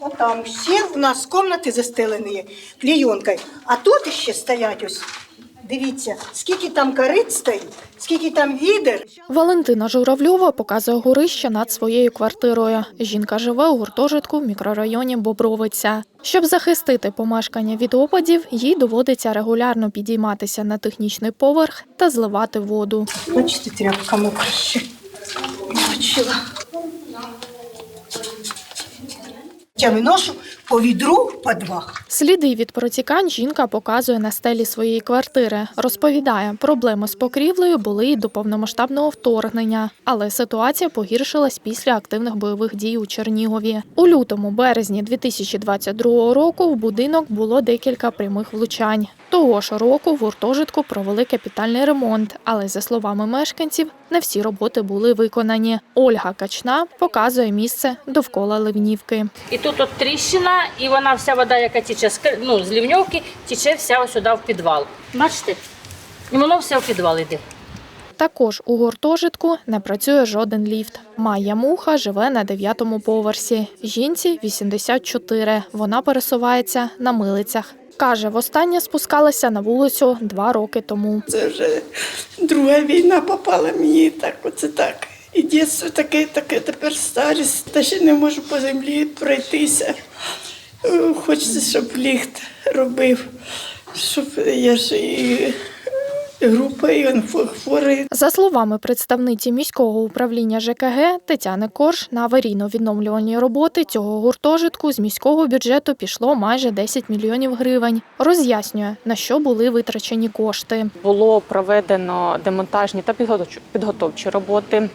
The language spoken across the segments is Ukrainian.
Вот там всі у нас кімнати застелені клейонкою. А тут ще стоять ось. Дивіться, скільки там корит стоїть, скільки там відер. Валентина Журавльова показує горище над своєю квартирою. Жінка живе у гуртожитку в мікрорайоні Бобровиця. Щоб захистити помешкання від опадів, їй доводиться регулярно підійматися на технічний поверх та зливати воду. Бачите, тряпка мокра ще. Бачила. Я виношу по відру по два. Сліди від протікань жінка показує на стелі своєї квартири. Розповідає, проблеми з покрівлею були і до повномасштабного вторгнення, але ситуація погіршилась після активних бойових дій у Чернігові. У лютому березні 2022 року в будинок було декілька прямих влучань. Того ж року в гуртожитку провели капітальний ремонт, але за словами мешканців, не всі роботи були виконані. Ольга Качна показує місце довкола ливнівки. І тут от тріщина, і вона вся вода, яка тіче з ну, з лівньовки, тіче вся ось сюди в підвал. Бачите? І воно все в підвал йде. Також у гуртожитку не працює жоден ліфт. Майя Муха живе на дев'ятому поверсі. Жінці 84. Вона пересувається на милицях. Каже, востаннє спускалася на вулицю два роки тому. Це вже друга війна попала мені так, оце так. І дитинство таке, таке, тепер старість, та ще не можу по землі пройтися. Хочеться, щоб ліхт робив, щоб я ж і група, і хворий. За словами представниці міського управління ЖКГ Тетяни Корж, на аварійно-відновлювальні роботи цього гуртожитку з міського бюджету пішло майже 10 мільйонів гривень. Роз'яснює, на що були витрачені кошти. було проведено демонтажні та підготовчі роботи.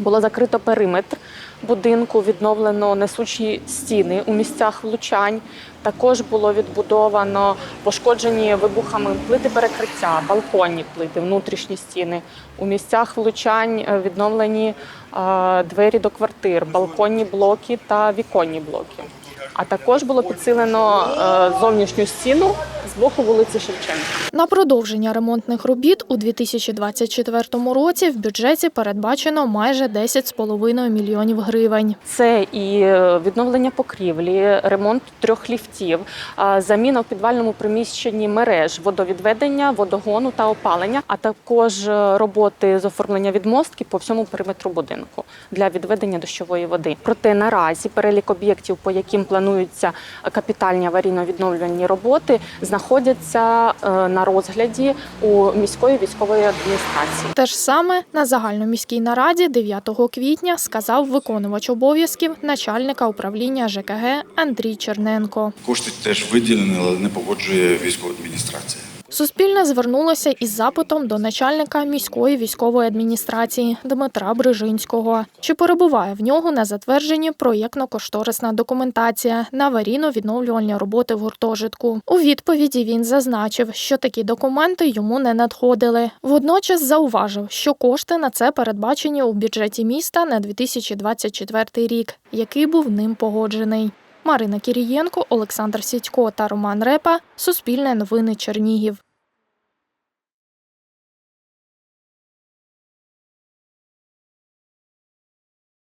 Було закрито периметр будинку, відновлено несучі стіни у місцях влучань. Також було відбудовано пошкоджені вибухами плити перекриття, балконні плити, внутрішні стіни. У місцях влучань е, відновлені двері до квартир, балконні блоки та віконні блоки. А також було підсилено е, зовнішню стіну з боку вулиці Шевченка. На продовження ремонтних робіт у 2024 році в бюджеті передбачено майже 10,5 мільйонів гривень. Це і е, відновлення покрівлі, ремонт трьох ліфтів, заміна в підвальному приміщенні мереж водовідведення, водогону та опалення, а також е, роботи з оформлення відмостки по всьому периметру будинку для відведення дощової води. Проте наразі перелік об'єктів, по яким плануються капітальні аварійно-відновлювальні роботи, знаходяться е, на розгляді у міської військової адміністрації. Те ж саме на загальноміській нараді 9 квітня сказав виконувач обов'язків начальника управління ЖКГ Андрій Черненко. Кошти теж виділені, але не погоджує військова адміністрація. Суспільне звернулося із запитом до начальника міської військової адміністрації Дмитра Брижинського. Чи перебуває в нього на затвердженні проєктно-кошторисна документація на аварійно-відновлювальні роботи в гуртожитку? У відповіді він зазначив, що такі документи йому не надходили. Водночас зауважив, що кошти на це передбачені у бюджеті міста на 2024 рік, який був ним погоджений. Марина Кірієнко, Олександр Сідько та Роман Репа. Суспільне новини Чернігів.